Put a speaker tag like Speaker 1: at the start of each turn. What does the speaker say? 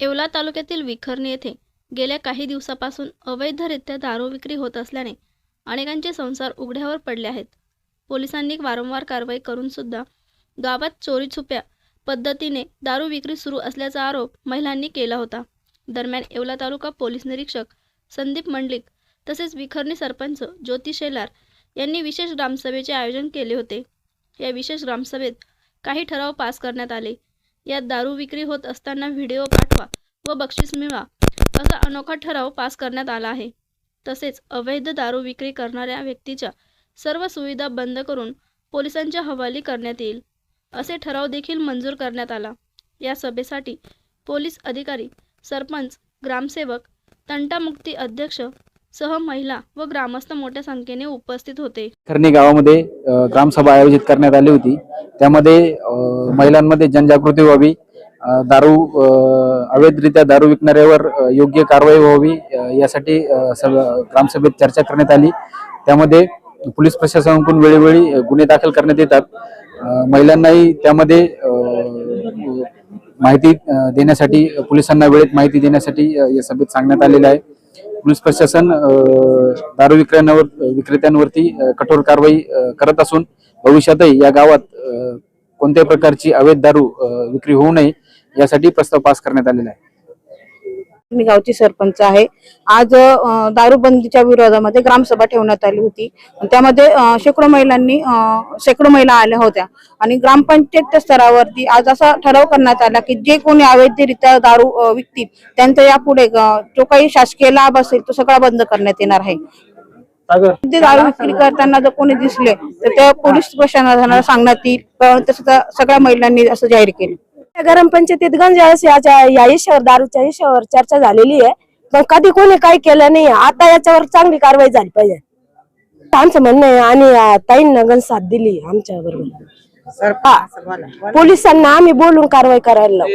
Speaker 1: येवला तालुक्यातील विखरणी येथे गेल्या काही दिवसापासून अवैधरित्या दारू विक्री होत असल्याने अनेकांचे संसार उघड्यावर पडले आहेत. पोलिसांनी वारंवार कारवाई करून सुद्धा गावात चोरीछुप्या पद्धतीने दारू विक्री सुरू असल्याचा आरोप महिलांनी केला होता. दरम्यान येवला तालुका पोलीस निरीक्षक संदीप मंडलिक तसेच विखरणी सरपंच ज्योती शेलार यांनी विशेष ग्रामसभेचे आयोजन केले होते. या विशेष ग्रामसभेत काही ठराव पास करण्यात आले. यात दारू विक्री होत असताना व्हिडिओ पाठवा व बक्षीस मिळवा असा अनोखा ठराव पास करण्यात आला आहे. तसेच अवैध दारू विक्री करणाऱ्या व्यक्तीच्या सर्व सुविधा बंद करून पोलिसांच्या हवाली करण्यात येईल असे ठराव देखील मंजूर करण्यात आला. या सभेसाठी पोलीस अधिकारी सरपंच ग्रामसेवक तंटामुक्ती अध्यक्ष सह महिला व ग्रामस्थ मोठ्या संख्येने उपस्थित होते.
Speaker 2: खरणी गावामध्ये ग्रामसभा आयोजित करण्यात आली होती. त्यामध्ये महिलांमध्ये जनजागृती व्हावी दारू अवैधरित्या दारू विकणाऱ्यावर योग्य कारवाई व्हावी यासाठी ग्रामसभेत चर्चा करण्यात आली. त्यामध्ये पोलीस प्रशासनाकडून वेळोवेळी गुन्हे दाखल करण्यात येतात. महिलांनाही त्यामध्ये माहिती देण्यासाठी पोलिसांना वेळेत माहिती देण्यासाठी या सभेत सांगण्यात आलेलं आहे. पोलीस प्रशासन दारू विक्रेत्यांवर विक्रेत्यांवरती कठोर कारवाई करत असून भविष्यातही या गावात कोणत्याही प्रकारची अवैध दारू विक्री होऊ नये यासाठी प्रस्ताव पास करण्यात आलेला आहे.
Speaker 3: मी गावची सरपंच आहे. आज दारूबंदीच्या विरोधामध्ये ग्रामसभा ठेवण्यात आली होती. त्यामध्ये शेकडो महिलांनी शेकडो महिला आल्या होत्या. आणि ग्रामपंचायत स्तरावरती आज असा ठराव करण्यात आला की जे कोणी अवैधरित्या दारू विकतील त्यांचा यापुढे जो काही शासकीय लाभ असेल तो सगळा बंद करण्यात येणार आहे. ते दारू विक्री करताना जर कोणी दिसले तर त्या पोलीस प्रशासनाला सांगण्यात येईल. सगळ्या महिलांनी असं जाहीर केलं.
Speaker 4: ग्रामपंचायतीत गंज वेळेस याच्या या विषयावर दारूच्या विषयावर चर्चा झालेली आहे. पण कधी कोणी काही केलं नाही. आता याच्यावर चांगली कारवाई झाली पाहिजे. आमचं म्हणणं आहे आणि ताईंना गंज साथ दिली आमच्या बरोबर पोलिसांना आम्ही बोलून कारवाई करायला लावू.